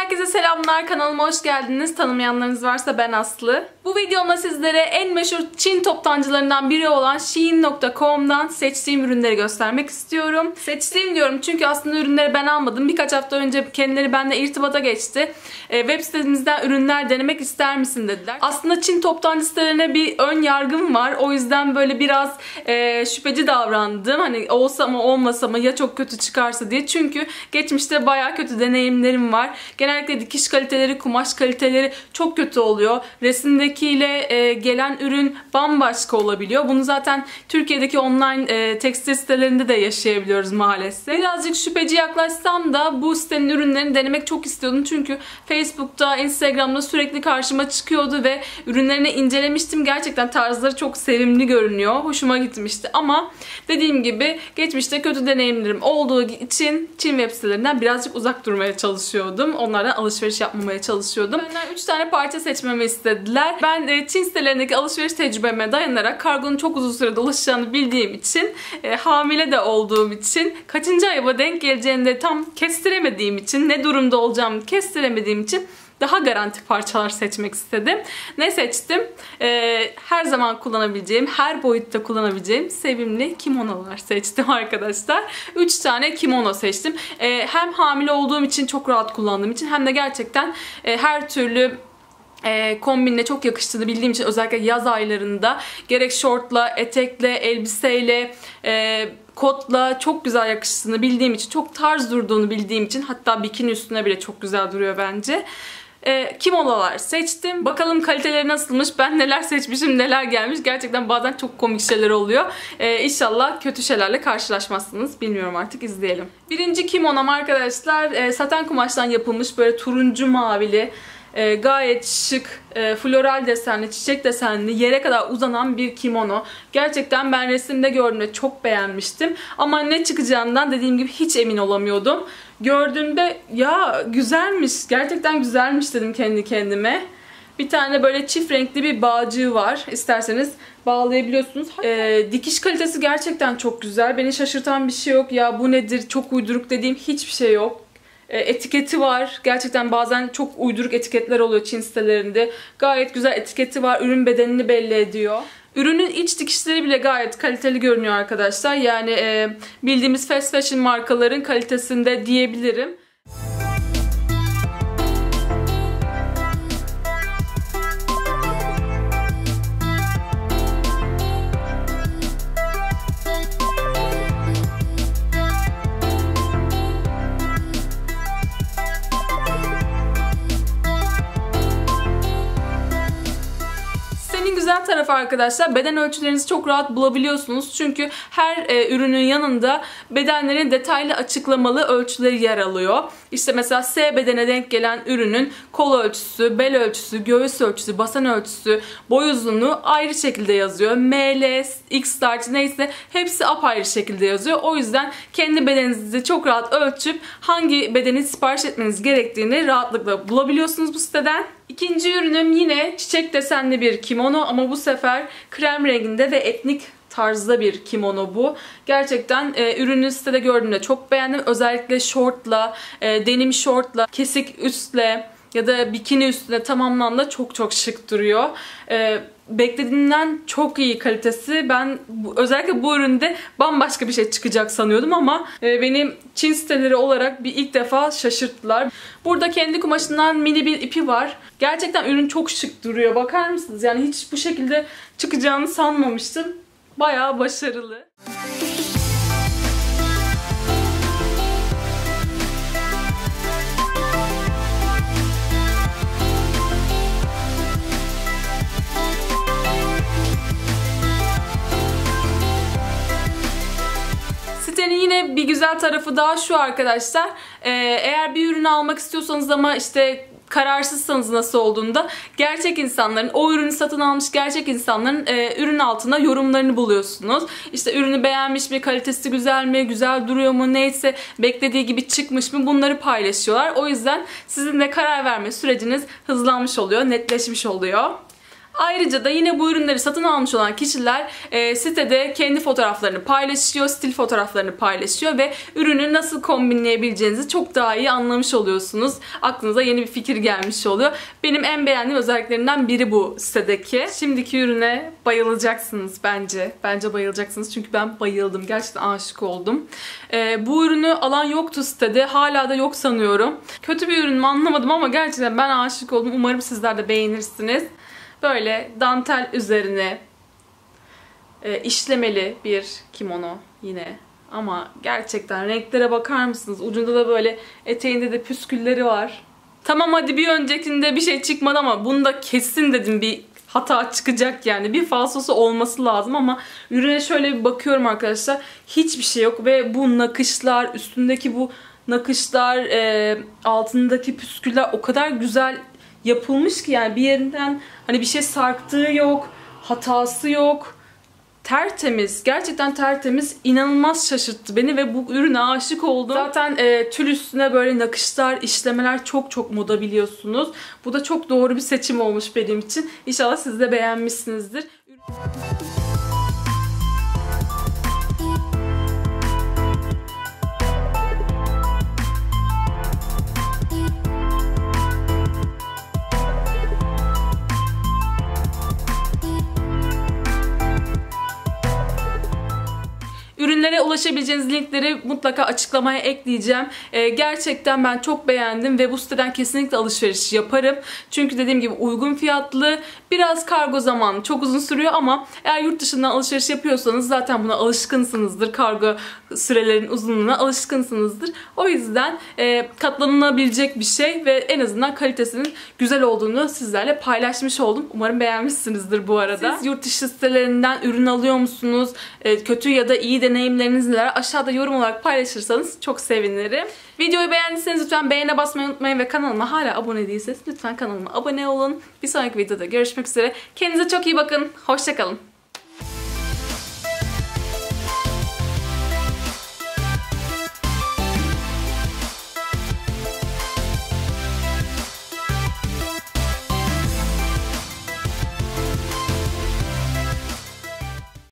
Herkese selamlar. Kanalıma hoş geldiniz. Tanımayanlarınız varsa ben Aslı. Bu videomda sizlere en meşhur Çin toptancılarından biri olan Shein.com'dan seçtiğim ürünleri göstermek istiyorum. Seçtiğim diyorum çünkü aslında ürünleri ben almadım. Birkaç hafta önce kendileri benimle irtibata geçti. E, web sitemizden ürünler denemek ister misin dediler. Aslında Çin toptancı sitelerine bir ön yargım var. O yüzden böyle biraz e, şüpheci davrandım. Hani olsa mı olmasa mı ya çok kötü çıkarsa diye. Çünkü geçmişte baya kötü deneyimlerim var. Genellikle dikiş kaliteleri, kumaş kaliteleri çok kötü oluyor. Resimdekiyle e, gelen ürün bambaşka olabiliyor. Bunu zaten Türkiye'deki online e, tekstil sitelerinde de yaşayabiliyoruz maalesef. Birazcık şüpheci yaklaşsam da bu sitenin ürünlerini denemek çok istiyordum. Çünkü Facebook'ta, Instagram'da sürekli karşıma çıkıyordu ve ürünlerini incelemiştim. Gerçekten tarzları çok sevimli görünüyor. Hoşuma gitmişti ama dediğim gibi geçmişte kötü deneyimlerim olduğu için Çin web sitelerinden birazcık uzak durmaya çalışıyordum. Onlardan alışveriş yapmamaya çalışıyordum. Benden 3 tane parça seçmemi istediler. Ben de Çin sitelerindeki alışveriş tecrübeme dayanarak kargonun çok uzun sürede ulaşacağını bildiğim için, e, hamile de olduğum için, kaçıncı ayıma denk geleceğini de tam kestiremediğim için, ne durumda olacağımı kestiremediğim için daha garanti parçalar seçmek istedim. Ne seçtim? Ee, her zaman kullanabileceğim, her boyutta kullanabileceğim sevimli kimonolar seçtim arkadaşlar. 3 tane kimono seçtim. Ee, hem hamile olduğum için çok rahat kullandığım için hem de gerçekten e, her türlü e, kombinle çok yakıştığını bildiğim için özellikle yaz aylarında gerek şortla, etekle, elbiseyle, e, kotla çok güzel yakıştığını bildiğim için, çok tarz durduğunu bildiğim için hatta bikini üstüne bile çok güzel duruyor bence. E, kimonolar seçtim. Bakalım kaliteleri nasılmış, ben neler seçmişim, neler gelmiş. Gerçekten bazen çok komik şeyler oluyor. E, inşallah kötü şeylerle karşılaşmazsınız. Bilmiyorum artık izleyelim. Birinci kimonom arkadaşlar e, saten kumaştan yapılmış böyle turuncu mavili e, gayet şık, e, floral desenli, çiçek desenli, yere kadar uzanan bir kimono. Gerçekten ben resimde gördüğümde çok beğenmiştim. Ama ne çıkacağından dediğim gibi hiç emin olamıyordum. Gördüğümde ya güzelmiş, gerçekten güzelmiş dedim kendi kendime. Bir tane böyle çift renkli bir bağcığı var. İsterseniz bağlayabiliyorsunuz. Ee, dikiş kalitesi gerçekten çok güzel. Beni şaşırtan bir şey yok. Ya bu nedir çok uyduruk dediğim hiçbir şey yok. E, etiketi var. Gerçekten bazen çok uyduruk etiketler oluyor Çin sitelerinde. Gayet güzel etiketi var. Ürün bedenini belli ediyor. Ürünün iç dikişleri bile gayet kaliteli görünüyor arkadaşlar. Yani e, bildiğimiz fast fashion markaların kalitesinde diyebilirim. Güzel tarafı arkadaşlar beden ölçülerinizi çok rahat bulabiliyorsunuz. Çünkü her e, ürünün yanında bedenlerin detaylı açıklamalı ölçüleri yer alıyor. İşte mesela S bedene denk gelen ürünün kol ölçüsü, bel ölçüsü, göğüs ölçüsü, basen ölçüsü, boy uzunluğu ayrı şekilde yazıyor. ML, X large neyse hepsi apayrı şekilde yazıyor. O yüzden kendi bedeninizi çok rahat ölçüp hangi bedeni sipariş etmeniz gerektiğini rahatlıkla bulabiliyorsunuz bu siteden. İkinci ürünüm yine çiçek desenli bir kimono ama bu sefer krem renginde ve etnik tarzda bir kimono bu. Gerçekten e, ürünü sitede gördüğümde çok beğendim. Özellikle şortla, e, denim şortla, kesik üstle ya da bikini üstüne tamamlanma çok çok şık duruyor. Ee, beklediğimden çok iyi kalitesi. Ben özellikle bu üründe bambaşka bir şey çıkacak sanıyordum ama e, benim Çin siteleri olarak bir ilk defa şaşırttılar. Burada kendi kumaşından mini bir ipi var. Gerçekten ürün çok şık duruyor. Bakar mısınız? Yani hiç bu şekilde çıkacağını sanmamıştım. Bayağı başarılı. Sitenin yine bir güzel tarafı daha şu arkadaşlar. Ee, eğer bir ürünü almak istiyorsanız ama işte kararsızsanız nasıl olduğunda gerçek insanların o ürünü satın almış gerçek insanların e, ürün altına yorumlarını buluyorsunuz. İşte ürünü beğenmiş mi, kalitesi güzel mi, güzel duruyor mu, neyse beklediği gibi çıkmış mı bunları paylaşıyorlar. O yüzden sizin de karar verme süreciniz hızlanmış oluyor, netleşmiş oluyor. Ayrıca da yine bu ürünleri satın almış olan kişiler e, sitede kendi fotoğraflarını paylaşıyor, stil fotoğraflarını paylaşıyor ve ürünü nasıl kombinleyebileceğinizi çok daha iyi anlamış oluyorsunuz. Aklınıza yeni bir fikir gelmiş oluyor. Benim en beğendiğim özelliklerinden biri bu sitedeki. Şimdiki ürüne bayılacaksınız bence. Bence bayılacaksınız çünkü ben bayıldım. Gerçekten aşık oldum. E, bu ürünü alan yoktu sitede. Hala da yok sanıyorum. Kötü bir ürün mü anlamadım ama gerçekten ben aşık oldum. Umarım sizler de beğenirsiniz. Böyle dantel üzerine e, işlemeli bir kimono yine. Ama gerçekten renklere bakar mısınız? Ucunda da böyle eteğinde de püskülleri var. Tamam hadi bir öncekinde bir şey çıkmadı ama bunda kesin dedim bir hata çıkacak yani. Bir falsosu olması lazım ama ürüne şöyle bir bakıyorum arkadaşlar. Hiçbir şey yok ve bu nakışlar, üstündeki bu nakışlar, e, altındaki püsküller o kadar güzel yapılmış ki yani bir yerinden hani bir şey sarktığı yok, hatası yok. Tertemiz, gerçekten tertemiz. inanılmaz şaşırttı beni ve bu ürüne aşık oldum. Zaten e, tül üstüne böyle nakışlar, işlemeler çok çok moda biliyorsunuz. Bu da çok doğru bir seçim olmuş benim için. İnşallah siz de beğenmişsinizdir. Ürünlere ulaşabileceğiniz linkleri mutlaka açıklamaya ekleyeceğim. Ee, gerçekten ben çok beğendim ve bu siteden kesinlikle alışveriş yaparım. Çünkü dediğim gibi uygun fiyatlı, biraz kargo zamanı çok uzun sürüyor ama eğer yurt dışından alışveriş yapıyorsanız zaten buna alışkınsınızdır. Kargo sürelerin uzunluğuna alışkınsınızdır. O yüzden e, katlanılabilecek bir şey ve en azından kalitesinin güzel olduğunu sizlerle paylaşmış oldum. Umarım beğenmişsinizdir bu arada. Siz yurt dışı sitelerinden ürün alıyor musunuz? E, kötü ya da iyi deneyimleriniz neler? Aşağıda yorum olarak paylaşırsanız çok sevinirim. Videoyu beğendiyseniz lütfen beğene basmayı unutmayın ve kanalıma hala abone değilseniz lütfen kanalıma abone olun. Bir sonraki videoda görüşmek üzere. Kendinize çok iyi bakın. Hoşçakalın.